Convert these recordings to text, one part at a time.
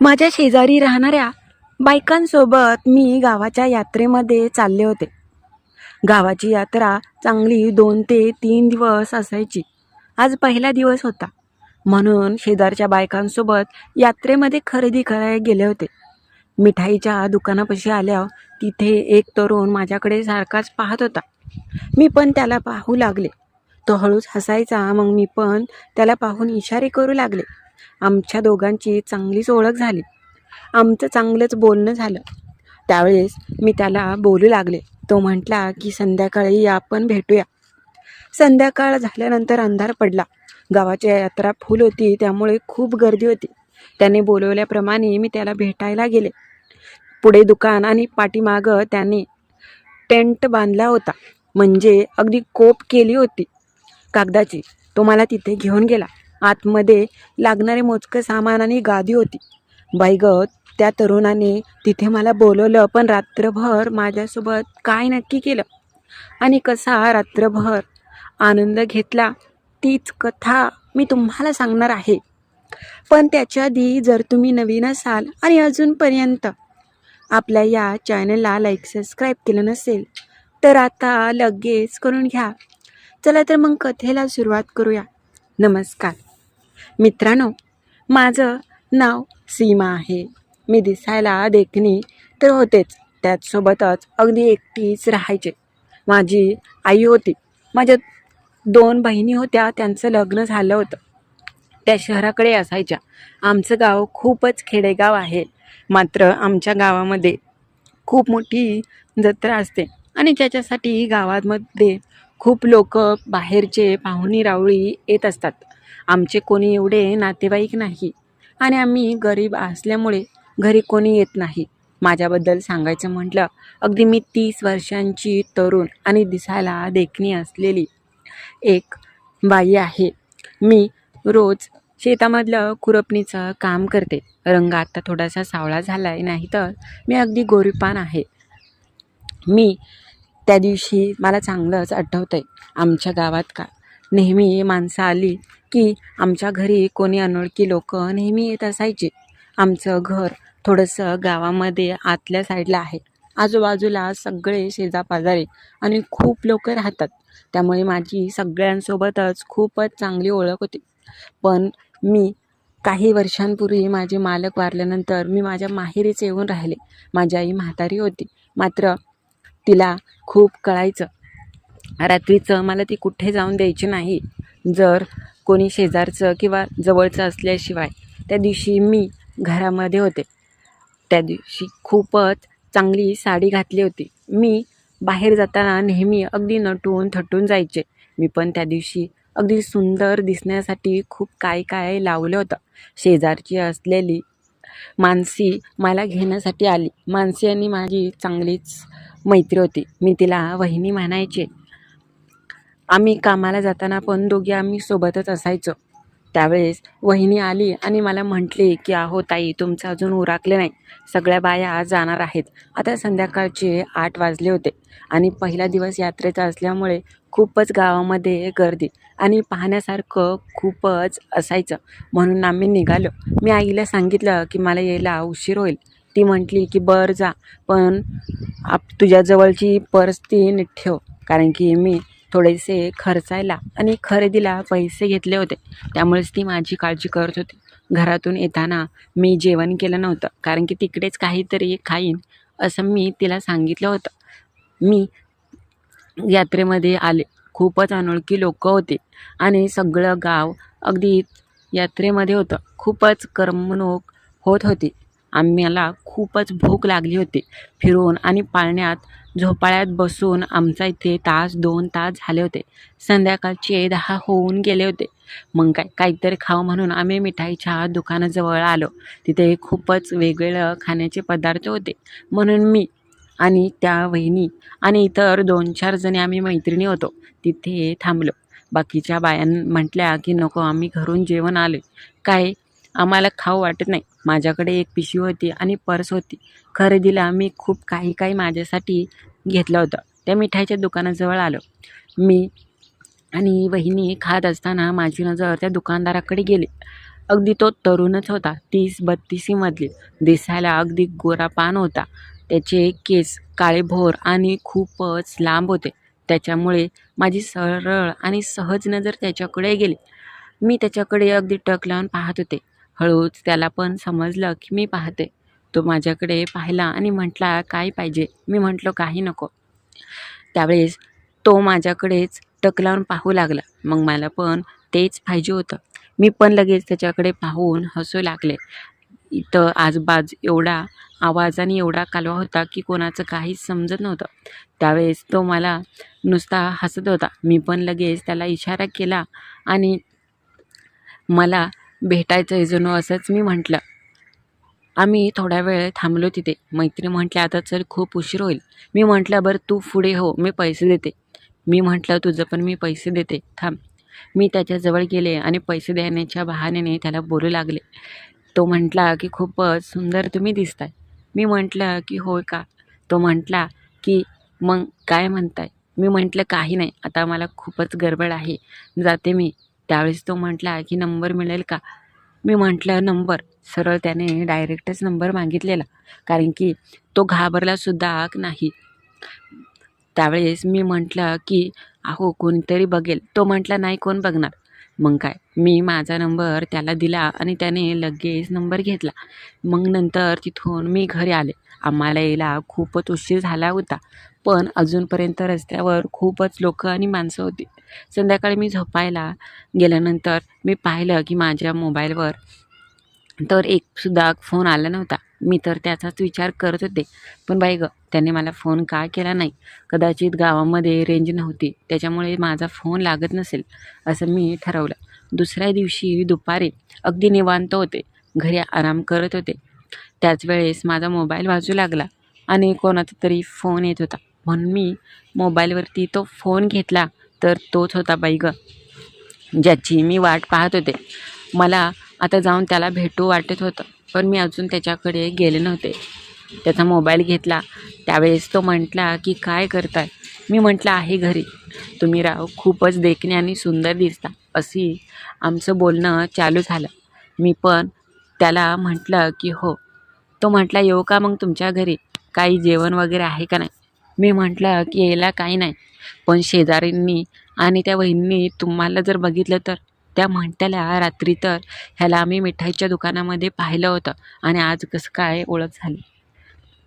माझ्या शेजारी राहणाऱ्या बायकांसोबत मी गावाच्या यात्रेमध्ये चालले होते. गावाची यात्रा चांगली दोन ते तीन दिवस असायची. आज पहिला दिवस होता. म्हणून शेजारच्या बायकांसोबत यात्रेमध्ये खरेदी करायला गेले होते. मिठाईच्या दुकानापाशी आल्यावर तिथे एक तरुण माझ्याकडे सारखाच पाहत होता. मी पण त्याला पाहू लागले. तो हळूच हसायचा मग मी पण त्याला पाहून इशारे करू लागले. आमच्या दोघांची चांगलीच ओळख झाली. आमचं चांगलंच बोलणं झालं. त्यावेळेस मी त्याला बोलू लागले. तो म्हटला की संध्याकाळी आपण भेटूया. संध्याकाळ झाल्यानंतर अंधार पडला. गावाची यात्रा फुल होती त्यामुळे खूप गर्दी होती. त्याने बोलवल्याप्रमाणे मी त्याला भेटायला गेले. पुढे दुकान आणि पाठीमागं त्याने टेंट बांधला होता. म्हणजे अगदी कोप केली होती. कागदाची. तो मला तिथे घेऊन गेला. आतमध्ये लागणारे मोजकं सामान आणि गादी होती. बाईग त्या तरुणाने तिथे मला बोलवलं पण रात्रभर माझ्यासोबत काय नक्की केलं? आणि कसा रात्रभर आनंद घेतला तीच कथा मी तुम्हाला सांगणार आहे. पण त्याच्या आधी जर तुम्ही नवीन असाल आणि अजूनपर्यंत आपल्या या चॅनलला लाईक सबस्क्राईब केलं नसेल तर आता लगेच करून घ्या. चला तर मग कथेला सुरुवात करूया. नमस्कार. मित्रांनो माझं नाव सीमा आहे. मी दिसायला देखणी तर होतेच. त्याचसोबतच अगदी एकटीच राहायचे. माझी आई होती. माझ्या दोन बहिणी होत्या. त्यांचं लग्न झालं होतं. त्या शहराकडे असायच्या. आमचं गाव खूपच खेडेगाव आहे. मात्र आमच्या गावामध्ये खूप मोठी जत्रा असते आणि ज्याच्यासाठी गावामध्ये खूप लोक बाहेरचे पाहुणी रावळी येत असतात. आमचे कोणी एवढे नातेवाईक नाही. आणि आम्ही गरीब असल्यामुळे घरी कोणी येत नाही. माझ्याबद्दल सांगायचं म्हटलं अगदी मी तीस वर्षांची तरुण आणि दिसायला देखणी असलेली एक बाई आहे. मी रोज शेतामधलं खुरपणीचं काम करते. रंग आता थोडासा सावळा झाला आहे नाही तर मी अगदी गोरीपान आहे. मी त्या दिवशी मला चांगलंच आठवतं आहे आमच्या गावात का नेहमी माणसं आली की आमच्या घरी कोणी अनोळखी लोक नेहमी येत असायचे. आमचं घर थोडंसं गावामध्ये आतल्या साईडला आहे. आजूबाजूला सगळे शेजापाजारी आणि खूप लोक राहतात. त्यामुळे माझी सगळ्यांसोबतच खूपच चांगली ओळख होती. पण मी काही वर्षांपूर्वी माझे मालक वारल्यानंतर मी माझ्या माहेरीच येऊन राहिले. माझी आई म्हातारी होती. मात्र तिला खूप कळायचं. रात्रीचं मला ती कुठे जाऊन द्यायची नाही. जर कोणी शेजारचं किंवा जवळचं असल्याशिवाय त्या दिवशी मी घरामध्ये होते. त्या दिवशी खूपच चांगली साडी घातली होती. मी बाहेर जाताना नेहमी अगदी नटून थटून जायचे. मी पण त्या दिवशी अगदी सुंदर दिसण्यासाठी खूप काय काय लावलं होतं. शेजारची असलेली मानसी मला घेण्यासाठी आली. मानसी आणि माझी चांगलीच मैत्री होती. मी तिला वहिनी म्हणायचे आम्ही कामाला जाताना पण दोघी आम्ही सोबतच असायचो. त्यावेळेस वहिनी आली आणि मला म्हटली की अहो ताई तुमचं अजून उराकले नाही. सगळ्या बाया जाणार आहेत. आता संध्याकाळचे आठ वाजले होते आणि पहिला दिवस यात्रेचा असल्यामुळे खूपच गावामध्ये गर्दी आणि पाहण्यासारखं खूपच असायचं. म्हणून आम्ही निघालो. मी आईला सांगितलं की मला यायला उशीर होईल. ती म्हटली की बरं जा पण आप तुझ्याजवळची पर्स ती नीट ठेव कारण की मी थोडेसे खर्चायला आणि खरेदीला पैसे घेतले होते. त्यामुळेच ती माझी काळजी करत होती. घरातून येताना मी जेवण केलं नव्हतं कारण की तिकडेच काहीतरी खाईन असं मी तिला सांगितलं होतं. मी यात्रेमध्ये आले. खूपच अनोळखी लोक होते आणि सगळं गाव अगदी यात्रेमध्ये होतं. खूपच करमणूक होत होती. आम्हाला खूपच भूक लागली होती. फिरून आणि पाळण्यात झोपाळ्यात बसून आमचा इथे तास दोन तास झाले होते. संध्याकाळचे दहा होऊन गेले होते. मग काय काहीतरी खावं म्हणून आम्ही मिठाईच्या दुकानाजवळ आलो. तिथे खूपच वेगवेगळं खाण्याचे पदार्थ होते. म्हणून मी आणि त्या वहिनी आणि इतर दोन चार जणी आम्ही मैत्रिणी होतो. तिथे थांबलो. बाकीच्या बायां म्हटल्या की नको आम्ही घरून जेवण आले काय आम्हाला खाऊ वाटत नाही. माझ्याकडे एक पिशवी होती आणि पर्स होती. खरेदीला मी खूप काही काही माझ्यासाठी घेतलं होतं. त्या मिठाईच्या दुकानाजवळ आलो. मी आणि वहिनी खात असताना माझी नजर त्या दुकानदाराकडे गेली. अगदी तो तरुणच होता तीस बत्तीसीमधली दिसायला अगदी गोरा पान होता. त्याचे केस काळेभोर आणि खूपच लांब होते. त्याच्यामुळे माझी सरळ आणि सहज नजर त्याच्याकडे गेली. मी त्याच्याकडे अगदी टक लावून पाहत होते. हळूच त्याला पण समजलं की मी पाहते. तो माझ्याकडे पाहिला आणि म्हटला काय पाहिजे? मी म्हटलं काही नको. त्यावेळेस तो माझ्याकडेच टक लावून पाहू लागला. मग मला पण तेच पाहिजे होतं. मी पण लगेच त्याच्याकडे पाहून हसू लागले. इथं आजबाज एवढा आवाज आणि एवढा कालवा होता की कोणाचं काहीच समजत नव्हतं. त्यावेळेस तो मला नुसता हसत होता. मी पण लगेच त्याला इशारा केला आणि मला भेटायचं आहे जणू असंच मी म्हटलं. आम्ही थोडा वेळ थांबलो तिथे. मैत्री म्हटल्या आता चल खूप उशीर होईल. मी म्हटलं बरं तू पुढे हो मी पैसे देते. मी म्हटलं तुझं पण मी पैसे देते थांब. मी त्याच्याजवळ गेले आणि पैसे देण्याच्या बहाण्याने त्याला बोलू लागले. तो म्हटला की खूपच सुंदर तुम्ही दिसताय. मी म्हटलं की होय का? तो म्हटला की मग काय म्हणताय? मी म्हटलं काही नाही आता मला खूपच गडबड आहे. जाते मी. त्यावेळेस तो म्हटला की नंबर मिळेल का? मी म्हटलं नंबर. सरळ त्याने डायरेक्टच नंबर मागितलेला कारण की तो घाबरलासुद्धा नाही. त्यावेळेस मी म्हटलं की अहो कोणीतरी बघेल. तो म्हटला नाही कोण बघणार? मग काय मी माझा नंबर त्याला दिला आणि त्याने लगेच नंबर घेतला. मग नंतर तिथून मी घरी आले. आम्हाला यायला खूपच उशीर झाला होता. पण अजूनपर्यंत रस्त्यावर खूपच लोक आणि माणसं होती. संध्याकाळी मी झोपायला गेल्यानंतर मी पाहिलं की माझ्या मोबाईलवर तर एकसुद्धा फोन आला नव्हता. मी तर त्याचाच विचार करत होते. पण बाई गं त्याने मला फोन का केला नाही? कदाचित गावामध्ये रेंज नव्हती त्याच्यामुळे माझा फोन लागत नसेल असं मी ठरवलं. दुसऱ्या दिवशी दुपारी अगदी निवांत होते. घरी आराम करत होते. त्याच वेळेस माझा मोबाईल वाजू लागला आणि कोणाचा तरी फोन येत होता. म्हणून मी मोबाईलवरती तो फोन घेतला तर तोच होता बाई गं. ज्याची मी वाट पाहत होते. मला आता जाऊन त्याला भेटू वाटत होतं पण मी अजून त्याच्याकडे गेले नव्हते. त्याचा मोबाईल घेतला. त्यावेळेस तो म्हटला की काय करताय? मी म्हटलं आहे घरी. तुम्ही राव खूपच देखणे आणि सुंदर दिसता. अशी आमचं बोलणं चालू झालं. मी पण त्याला म्हटलं की हो. तो म्हटला येऊ का मग तुमच्या घरी? काही जेवण वगैरे आहे का नाही? मी म्हटलं की यायला काही नाही. पण शेजारींनी आणि त्या वहिनी तुम्हाला जर बघितलं तर त्या म्हणत्याला रात्री तर ह्याला आम्ही मिठाईच्या दुकानामध्ये पाहिलं होतं आणि आज कसं काय ओळख झाली.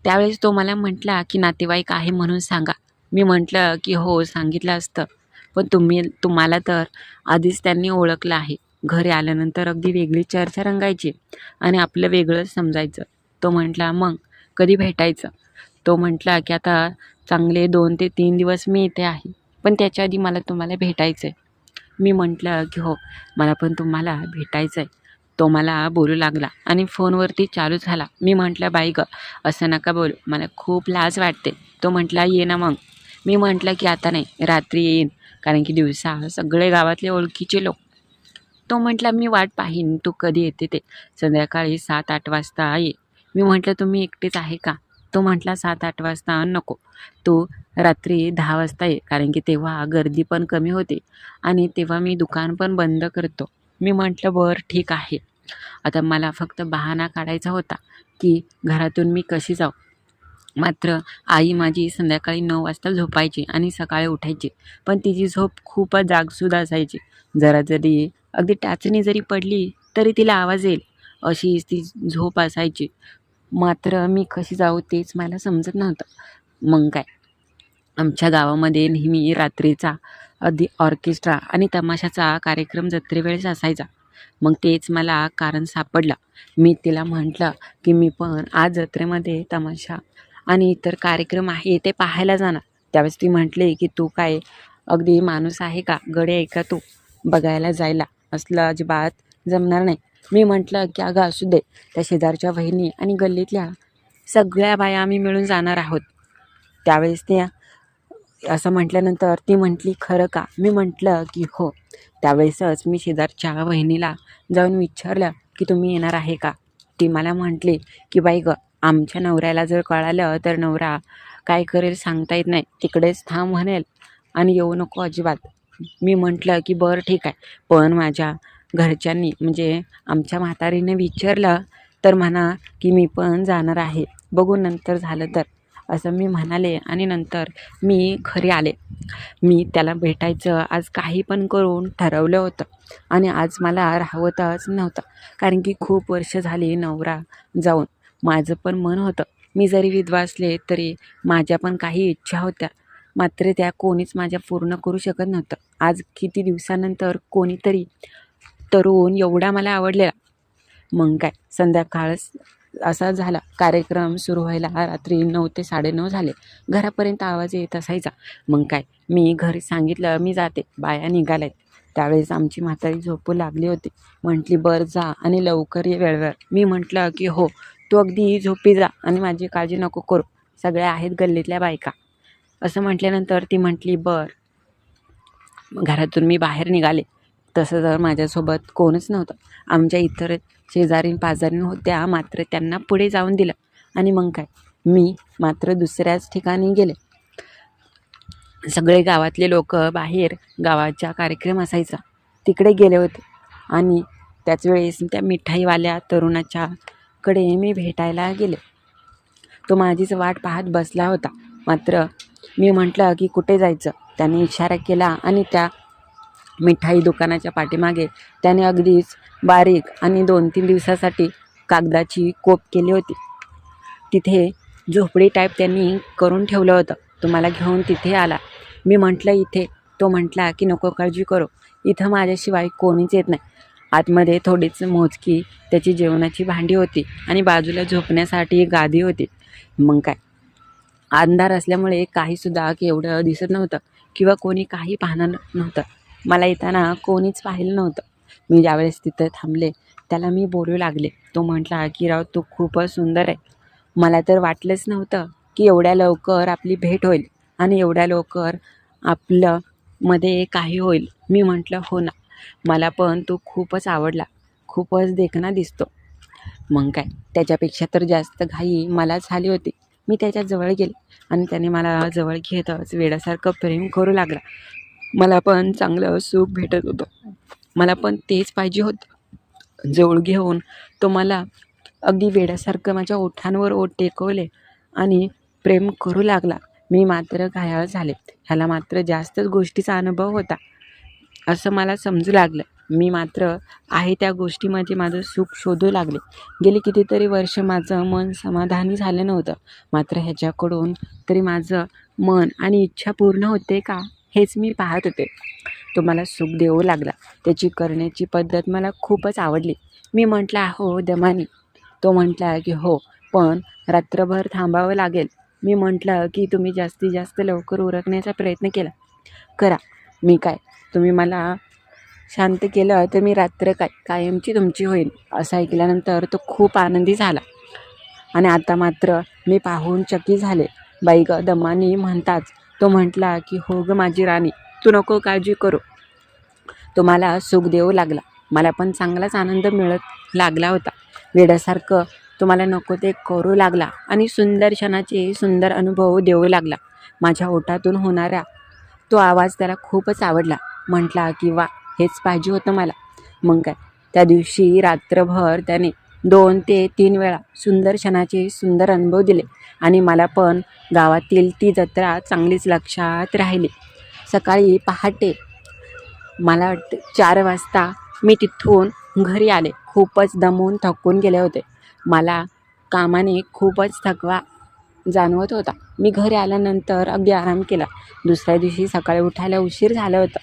त्यावेळेस तो मला म्हटला की नातेवाईक आहे म्हणून सांगा. मी म्हटलं की हो सांगितलं असतं. पण तुम्ही तुम्हाला तर आधीच त्यांनी ओळखलं आहे. घरी आल्यानंतर अगदी वेगळी चर्चा रंगायची आणि आपलं वेगळंच समजायचं. तो म्हटला मग कधी भेटायचं? तो म्हटला की आता चांगले दोन ते तीन दिवस मी इथे आहे. पण त्याच्या आधी मला तुम्हाला भेटायचं आहे मी म्हटलं की हो मला पण तुम्हाला भेटायचं आहे तो मला बोलू लागला आणि फोनवरती चालू झाला. मी म्हटलं बाई गं असं नका बोलू. मला खूप लाज वाटते. तो म्हटला ये ना मग. मी म्हटलं की आता नाही रात्री येईन. कारण की दिवसा सगळे गावातले ओळखीचे लोक. तो म्हटला मी वाट पाहीन. तू कधी येते ते? संध्याकाळी सात आठ वाजता ये. मी म्हटलं तुम्ही एकटेच आहे का? तो म्हटला सात आठ वाजता नको. तू रात्री दहा वाजता ये कारण की तेव्हा गर्दी पण कमी होते आणि तेव्हा मी दुकान पण बंद करतो. मी म्हटलं बरं ठीक आहे. आता मला फक्त बहाणा काढायचा होता की घरातून मी कशी जाऊ. मात्र आई माझी संध्याकाळी नऊ वाजता झोपायची आणि सकाळी उठायची. पण तिची झोप खूपच जागसुद्धा असायची. जरा जरी अगदी टाचणी जरी पडली तरी तिला आवाज येईल. अशी ती झोप असायची. मात्र मी कशी जाऊ तेच मला समजत नव्हतं. मग काय? आमच्या गावामध्ये नेहमी रात्रीचा अगदी ऑर्केस्ट्रा आणि तमाशाचा कार्यक्रम जत्रेवेळेस असायचा. मग तेच मला कारण सापडलं. मी तिला म्हटलं की मी पण आज जत्रेमध्ये तमाशा आणि इतर कार्यक्रम आहे ते पाहायला जाणार. त्यावेळेस ती म्हटली की तू काय अगदी माणूस आहे का? गडे आहे का तू? बघायला जायला. असलं अजिबात जमणार नाही. मी म्हटलं की अगं असू दे. त्या शेजारच्या बहिणी आणि गल्लीतल्या सगळ्या बाया आम्ही मिळून जाणार आहोत. त्यावेळेस त्या असं म्हटल्यानंतर ती म्हटली खरं का? मी म्हटलं की हो. त्यावेळेसच मी शेजारच्या बहिणीला जाऊन विचारलं की तुम्ही येणार आहे का? ती मला म्हटली की बाई गं आमच्या नवऱ्याला जर कळालं तर नवरा काय करेल सांगता येत नाही. तिकडेच थांब म्हणेल आणि येऊ नको अजिबात. मी म्हटलं की बरं ठीक आहे. पण माझ्या घरच्यांनी म्हणजे आमच्या म्हातारीने विचारलं तर म्हणा की मी पण जाणार आहे. बघू नंतर झालं तर. असं मी म्हणाले आणि नंतर मी घरी आले. मी त्याला भेटायचं आज काही पण करून ठरवलं होतं आणि आज मला राहवतच नव्हतं. कारण की खूप वर्ष झाली नवरा जाऊन. माझं पण मन होतं. मी जरी विधवा असले तरी माझ्या पण काही इच्छा होत्या. मात्र त्या कोणीच माझ्या पूर्ण करू शकत नव्हतं. आज किती दिवसानंतर कोणीतरी तरुण एवढा मला आवडलेला. मग काय संध्याकाळ असा झाला. कार्यक्रम सुरू व्हायला रात्री नऊ ते साडेनऊ झाले. घरापर्यंत आवाज येत असायचा. मग काय मी घरी सांगितलं मी जाते. बाया निघाल्यात. त्यावेळेस आमची म्हातारी झोपू लागली होती. म्हटली बरं जा आणि लवकर ये वेळेवर. मी म्हटलं की हो तू अगदी झोपी जा आणि माझी काळजी नको करू. सगळ्या आहेत गल्लीतल्या बायका. असं म्हटल्यानंतर ती म्हटली बर. घरातून मी बाहेर निघाले. तसं तर माझ्यासोबत कोणच नव्हतं. आमच्या इतर शेजारी पाजारी होत्या मात्र त्यांना पुढे जाऊन दिलं. आणि मग काय? मी मात्र दुसऱ्याच ठिकाणी गेले. सगळे गावातले लोक बाहेर गावाचा कार्यक्रम असायचा. तिकडे गेले होते. आणि त्याच वेळेस त्या मिठाईवाल्या तरुणाच्याकडे मी भेटायला गेले. तो माझीच वाट पाहत बसला होता. मात्र मी म्हटलं की कुठे जायचं? त्याने इशारा केला आणि त्या मिठाई दुकानाच्या पाठीमागे त्याने अगदीच बारीक आणि दोन तीन दिवसासाठी कागदाची कोप केली होती. तिथे झोपडी टाईप त्यांनी करून ठेवलं होतं. तो मला घेऊन तिथे आला. मी म्हटलं इथे. तो म्हटला की नको काळजी करू. इथं माझ्याशिवाय कोणीच येत नाही. आतमध्ये थोडीच मोजकी त्याची जेवणाची भांडी होती आणि बाजूला झोपण्यासाठी गादी होती. मग काय? अंधार असल्यामुळे काहीसुद्धा एवढं दिसत नव्हतं किंवा कोणी काही पाहणार नव्हतं. मला येताना कोणीच पाहिलं नव्हतं. मी ज्यावेळेस तिथं थांबले त्याला मी बोलू लागले. तो म्हटला की राव तू खूपच सुंदर आहे. मला तर वाटलंच नव्हतं की एवढ्या लवकर आपली भेट होईल आणि एवढ्या लवकर आपलं मध्ये काही होईल. मी म्हटलं हो ना. मला पण तो खूपच आवडला. खूपच देखणा दिसतो. मग काय? त्याच्यापेक्षा तर जास्त घाई मला झाली होती. मी त्याच्याजवळ गेले आणि त्याने मला जवळ घेतच वेड्यासारखं प्रेम करू लागला. मला पण चांगलं सुख भेटत होतं. मला पण तेच पाहिजे होतं. जवळ घेऊन तो मला अगदी वेड्यासारखं माझ्या ओठांवर ओठ टेकवले आणि प्रेम करू लागला. मी मात्र घायाळ झाले. ह्याला मात्र जास्तच गोष्टीचा अनुभव होता. असं मला समजू लागलं. मी मात्र आहे त्या गोष्टीमध्ये माझं सुख शोधू लागले. गेली कितीतरी वर्ष माझं मन समाधानी झालं नव्हतं. मात्र ह्याच्याकडून तरी माझं मन आणि इच्छा पूर्ण होते का? हेच मी पाहत होते. तो मला सुख देऊ लागला. त्याची करण्याची पद्धत मला खूपच आवडली. मी म्हटलं हो दमानी. तो म्हटला की हो पण रात्रभर थांबावं लागेल. मी म्हटलं की तुम्ही जास्तीत जास्त लवकर उरकण्याचा प्रयत्न केला. करा. मी काय? तुम्ही मला शांत केलं तर मी रात्र काय? कायमची तुमची होईल असं ऐकल्यानंतर तो खूप आनंदी झाला. आणि आता मात्र मी पाहून चकी झाले. बाई दमानी म्हणताच तो म्हटला की हो ग माझी राणी तू नको काळजी करू. तो मला सुख देऊ लागला. मला पण चांगलाच आनंद मिळत लागला होता. वेड्यासारखं तो मला नको ते करू लागला आणि सुंदर क्षणाचे सुंदर अनुभव देऊ लागला. माझ्या ओठातून होणारा तो आवाज त्याला खूपच आवडला. म्हटला की वा हेच पाहिजे होतं मला. मग काय? त्या दिवशी रात्रभर त्याने दोन ते तीन वेळा सुंदर क्षणाचे सुंदर अनुभव दिले. आणि मला पण गावातील ती जत्रा चांगलीच लक्षात राहिली. सकाळी पहाटे मला वाटतं चार वाजता मी तिथून घरी आले. खूपच दमून थकून गेले होते. मला कामाने खूपच थकवा जाणवत होता. मी घरी आल्यानंतर अगदी आराम केला. दुसऱ्या दिवशी सकाळी उठायला उशीर झालं होतं.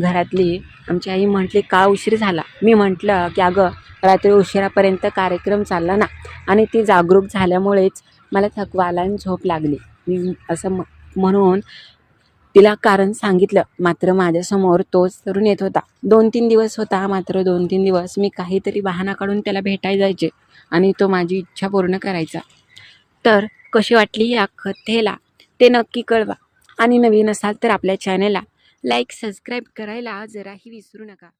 घरातली. आमची आई म्हटली का उशीर झाला? मी म्हटलं की अगं रात्री उशिरापर्यंत कार्यक्रम चालला ना. आणि ती जागरूक झाल्यामुळेच मला थकवा आला आणि झोप लागली. मी असं म म्हणून तिला कारण सांगितलं. मात्र माझ्यासमोर तोच तरुण येत होता. दोन तीन दिवस होता मात्र दोन तीन दिवस मी काहीतरी बहाणा काढून त्याला भेटायला जायचे आणि तो माझी इच्छा पूर्ण करायचा. तर कशी वाटली या कथेला? ते नक्की कळवा. आणि नवीन असाल तर आपल्या चॅनेलला लाईक सबस्क्राईब करायला जराही विसरू नका.